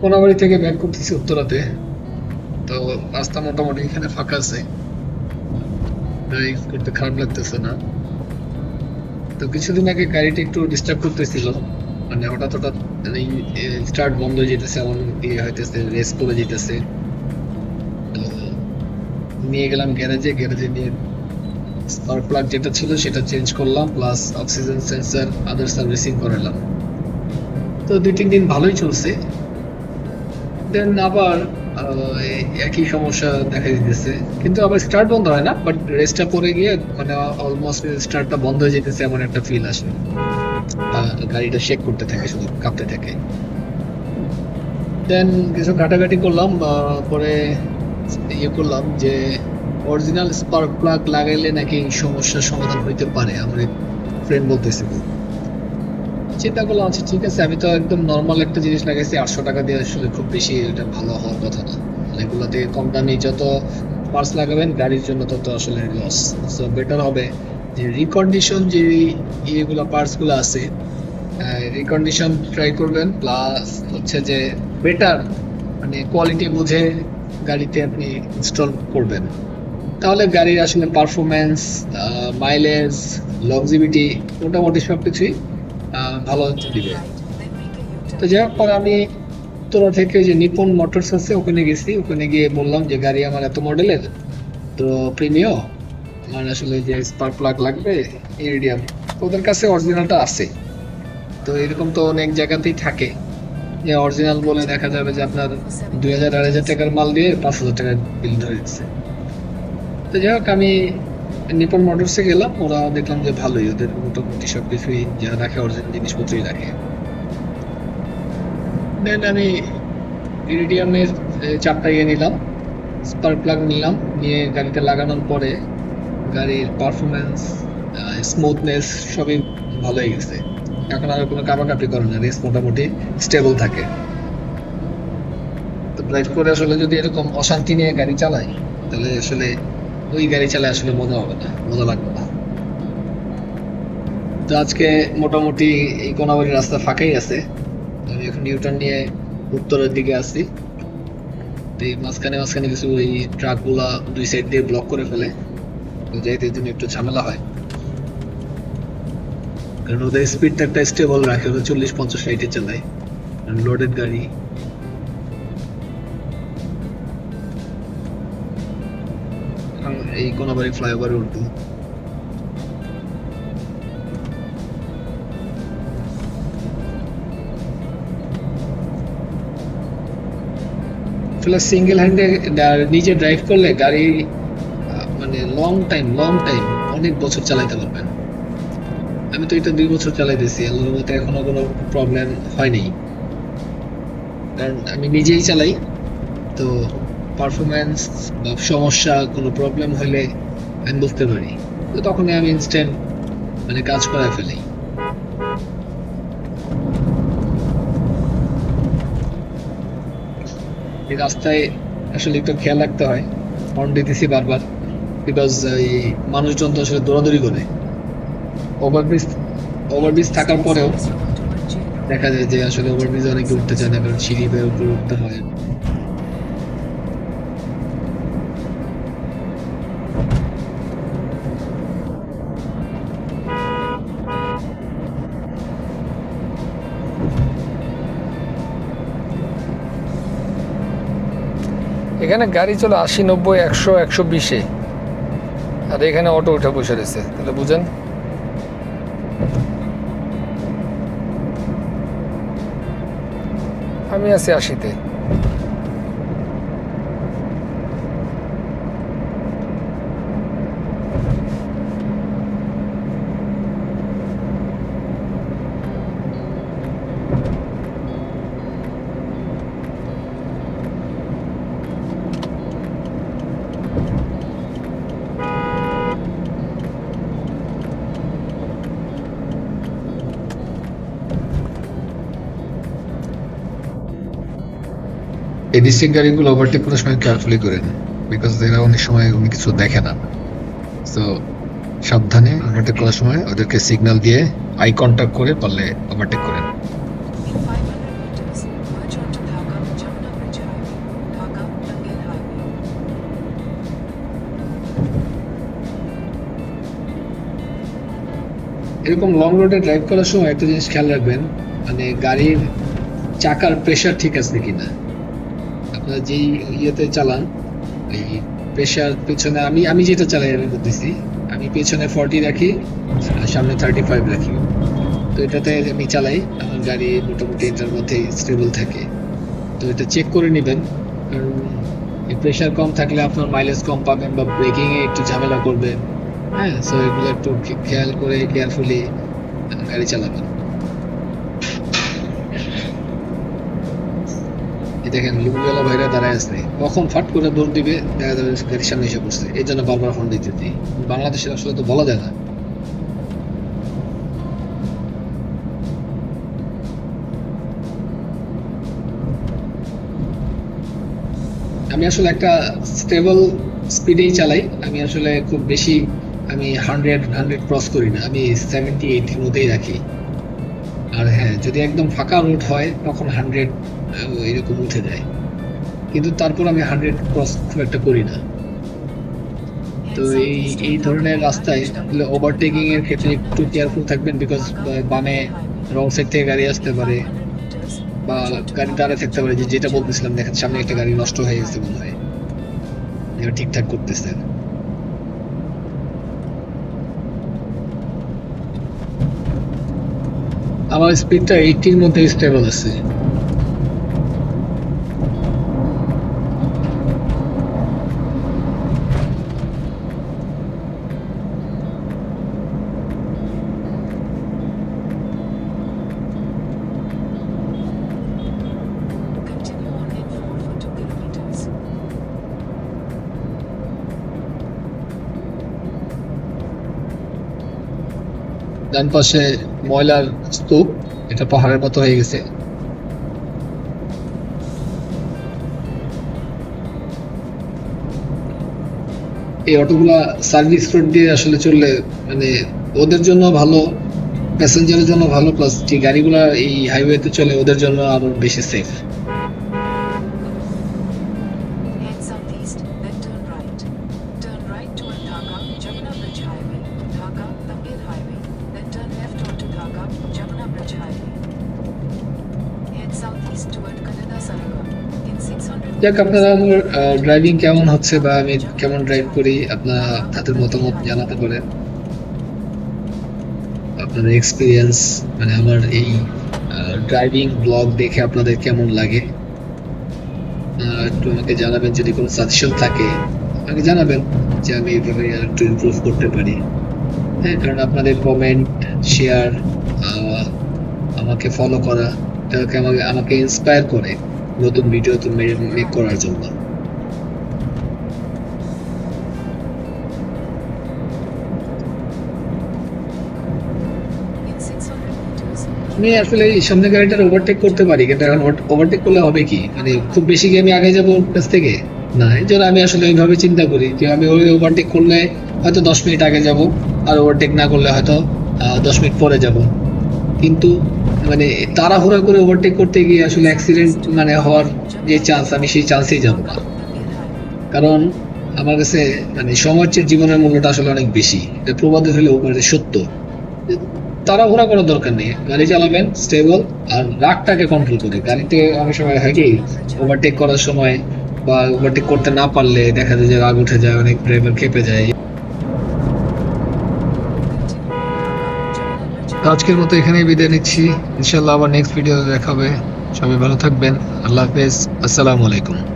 কোনাবাড়ি থেকে ব্যাক করতেছি উত্তরাতে। তো রাস্তা মোটামুটি এখানে ফাঁকা আছে। ড্রাইভ করতে খারাপ লাগতেছে না। তো কিছুদিন আগে গাড়িটা একটু ডিস্টার্ব করতেছিল। মানে হঠাৎ হঠাৎ স্টার্ট বন্ধ হয়ে যেতেছে এমন ইয়ে হইতেছে রেস করে যেতেছে। তো নিয়ে গেলাম গ্যারেজে গ্যারেজে নিয়ে স্পার্ক প্লাগ যেটা ছিল সেটা চেঞ্জ করলাম plus oxygen sensor other servicing করালাম তো দুই, তিন দিন ভালোই চলছে। দেন আবার একই সমস্যা দেখা দিতেছে। কিন্তু আবার স্টার্ট বন্ধ হয় না বাট পরে গিয়ে মানে অলমোস্ট স্টার্টটা বন্ধ হয়ে যেতেছে এমন একটা ফিল আসে। গাড়িটা শেক করতে থাকে, শুধু কাঁপতে থাকে। দেন কিছু ঘাটাঘাটি করলাম পরে ইয়ে করলাম যে অরিজিনাল স্পার্ক প্লাগ লাগাইলে নাকি সমস্যার সমাধান হইতে পারে, আমার ফ্রেন্ড বলতেছিল চিন্তা করলাম আচ্ছা ঠিক আছে? আমি তো একদম নর্মাল একটা জিনিস লাগাইছি, আটশো টাকা দিয়ে আসলে খুব বেশি এটা ভালো হওয়ার কথা না। এগুলোতে কম দামি যত পার্টস লাগাবেন, গাড়ির জন্য তত আসলে লস সো বেটার হবে যে রিকন্ডিশন যে ইয়েগুলো পার্টসগুলো আছে রিকন্ডিশন ট্রাই করবেন প্লাস হচ্ছে যে বেটার মানে কোয়ালিটি বুঝে গাড়িতে আপনি ইনস্টল করবেন। তাহলে গাড়ির আসলে পারফরমেন্স মাইলেজ লংজিভিটি মোটামুটি সব কিছুই ভালো দিবে। তো যাই হোক, পরে আমি তোরা থেকে যে নিপন মোটরস আছে, ওখানে গেছি। ওখানে গিয়ে বললাম যে, গাড়ি আমার এত মডেলের তো প্রিমিও আমার আসলে যে স্পার্ক প্লাগ লাগবে ইরিডিয়াম ওদের কাছে অরিজিনালটা আছে। তো এরকম তো অনেক জায়গাতেই থাকে। যে অরিজিনাল বলে দেখা যাবে যে আপনার দুই হাজার, আড়াই হাজার টাকার মাল দিয়ে পাঁচ হাজার টাকার বিল ধরে দিচ্ছে। তো যাই হোক, আমি নিপন মোটরসে গেলাম, ওরা দেখলাম যে ভালোই, ওদের মোটামুটি সব কিছুই যা রাখে অরিজিনাল জিনিসপত্রই রাখে। দেন আমি ইরিডিয়ামের চাপটা ইয়ে নিলাম স্পার্ক প্লাগ নিলাম, নিয়ে গাড়িতে লাগানোর পরে গাড়ির পারফরমেন্স স্মুথনেস সবই ভালো হয়ে গেছে। এখন আর কোনো কাপাকাপি করে না রেস মোটামুটি স্টেবল থাকে। তো ড্রাইভ করে আসলে যদি এরকম অশান্তি নিয়ে গাড়ি চালাই, তাহলে আসলে ওই গাড়ি চালায় আসলে মজা হবে না, মজা লাগবে না। তো আজকে মোটামুটি এই কোনাবাড়ির রাস্তা ফাঁকাই আছে। আমি এখন নিউটন নিয়ে উত্তরের দিকে আসছি তো এই মাঝখানে মাঝখানে কিছু ওই ট্রাকগুলা দুই সাইড দিয়ে ব্লক করে ফেলে। যাইতে জন্য একটু ঝামেলা হয়। কারণ ওদের স্পিডটা একটা স্টেবল রাখে, ওরা চল্লিশ পঞ্চাশ সাইডে চালায়। লোডেড গাড়ি। এখন এই কোনাবাড়ি ফ্লাইওভারে উঠবো। সিঙ্গেল হ্যান্ডে নিজে ড্রাইভ করলে গাড়ি মানে লং টাইম লং টাইম অনেক বছর চালাইতে পারবেন। আমি তো এটা দুই বছর চালাইতেছি, আল্লাহর মতে এখনও কোনো প্রবলেম হয়নি। কারণ আমি নিজেই চালাই, তো পারফরমেন্স বা সমস্যা, কোনো প্রবলেম হলে আমি বুঝতে পারি। তো তখনই আমি ইনস্ট্যান্ট মানে কাজ করে ফেলি। এই রাস্তায় আসলে একটু খেয়াল রাখতে হয়। হর্ন দিতেছি বারবার। বিকজ এই মানুষজন তো আসলে দৌড়াদৌড়ি করে। ওভারব্রিজ ওভারব্রিজ থাকার পরেও দেখা যায় যে আসলে ওভারব্রিজে অনেকে উঠতে চায় না, কারণ সিঁড়ি বেয়ে উপরে উঠতে হয়। এখানে গাড়ি চলে আশি, নব্বই, একশো একশো বিশে আর এখানে অটো উঠে বসে রয়েছে, তাহলে বুঝেন। আমি আছি আশিতে। এডিসিং গাড়িগুলো ওভারটেক করার সময় কেয়ারফুলি করেন বিকজ এরা অনেক সময় উনি কিছু দেখে না। সো সাবধানে ওভারটেক করার সময় ওদেরকে সিগন্যাল দিয়ে আই কন্ট্যাক্ট করে পারলে ওভারটেক করেন এরকম লং রোডে ড্রাইভ করার সময় একটা জিনিস খেয়াল রাখবেন মানে গাড়ির চাকার প্রেশার ঠিক আছে কিনা। যেই ইয়েতে চালান, এই প্রেশার পেছনে আমি আমি যেটা চালাই আমি বলতেছি আমি পেছনে ফর্টি রাখি, আর সামনে থার্টি ফাইভ রাখি। তো এটাতে আমি চালাই, আমার গাড়ি মোটামুটি এটার মধ্যে স্টেবল থাকে। তো এটা চেক করে নেবেন, কারণ এই প্রেশার কম থাকলে আপনার মাইলেজ কম পাবেন বা ব্রেকিংয়ে একটু ঝামেলা করবেন। হ্যাঁ সো এগুলো একটু খেয়াল করে কেয়ারফুলি গাড়ি চালাবেন। দেখেন লিগুলা ভাইরা দাঁড়ায় আছে। কখন ফাট করে দৌড় দিবে, দেখা যাবে গাড়ির সামনে এসে পড়ছে। এই জন্য বারবার ফোন দিতে দিই। বাংলাদেশের আসলে তো বলা যায় না। আমি আসলে একটা স্টেবল স্পিডেই চালাই। আমি আসলে খুব বেশি, আমি হান্ড্রেড হান্ড্রেড ক্রস করি না। আমি সেভেন্টি এইটির মধ্যেই রাখি। আর হ্যাঁ যদি একদম ফাঁকা রুট হয়, তখন হান্ড্রেড এরকম উঠে যায়। কিন্তু তারপর আমি হান্ড্রেড ক্রস খুব একটা করি না। তো এই এই ধরনের রাস্তায় ওভারটেকিং এর ক্ষেত্রে একটু কেয়ারফুল থাকবেন বিকজ বামে রং সাইড থেকে গাড়ি আসতে পারে বা গাড়ি দাঁড়ায় থাকতে পারে যেটা বলতেছিলাম দেখেন সামনে একটা গাড়ি নষ্ট হয়ে গেছে মনে হয়। এবার ঠিকঠাক করতেছে আমার স্পিডটা এইটির মধ্যে স্টেবল আছে। ডান পাশে ময়লার স্তূপ, এটা পাহাড়ের মতো হয়ে গেছে। এই অটোগুলা সার্ভিস রোড দিয়ে আসলে চললে মানে ওদের জন্য ভালো প্যাসেঞ্জারের জন্য ভালো প্লাস যে গাড়িগুলা এই হাইওয়েতে চলে, ওদের জন্য আরও বেশি সেফ যাক আপনারা আমার ড্রাইভিং কেমন হচ্ছে বা আমি কেমন ড্রাইভ করি, আপনারা তাদের মতামত জানাতে পারেন। আপনাদের এক্সপিরিয়েন্স মানে আমার এই ড্রাইভিং ব্লগ দেখে আপনাদের কেমন লাগে। একটু আমাকে জানাবেন, যদি কোনো সাজেশন থাকে, আমাকে জানাবেন যে আমি এইভাবে একটু ইমপ্রুভ করতে পারি। হ্যাঁ কারণ আপনাদের কমেন্ট শেয়ার আমাকে ফলো করা আমাকে আমাকে ইন্সপায়ার করে। নতুন ভিডিও তো মেক করার জন্য। in 600 meters, আমি আসলে এই সামনে গাড়িটার ওভারটেক করতে পারি কিন্তু এখন ওভারটেক করলে হবে কি? মানে খুব বেশি কি আমি আগে যাব কাছ থেকে? না এই জন্য আমি আসলে ওইভাবে চিন্তা করি যে আমি ওই ওভারটেক করলে হয়তো দশ মিনিট আগে যাব আর ওভারটেক না করলে হয়তো দশ মিনিট পরে যাব। কিন্তু মানে তাড়াহুড়া করে ওভারটেক করতে গিয়ে আসলে অ্যাক্সিডেন্ট মানে হওয়ার যে চান্স আমি সেই চান্সেই যাব না। কারণ আমার কাছে মানে সমাজের জীবনের মূল্যটা আসলে অনেক বেশি। প্রবাদে হলেও মানে সত্য। তাড়াহুড়া করার দরকার নেই। গাড়ি চালাবেন স্টেবল আর রাগটাকে কন্ট্রোল করে। গাড়িতে অনেক সময় হয় কি ওভারটেক করার সময় বা ওভারটেক করতে না পারলে দেখা যায় যে রাগ উঠে যায়, অনেক ড্রাইভার খেপে যায়। আজকের মতো এখানেই বিদায় নিচ্ছি। ইনশাল্লাহ আবার নেক্সট ভিডিও দেখাবে। সবাই ভালো থাকবেন। আল্লাহ হাফেজ। আসসালামু আলাইকুম।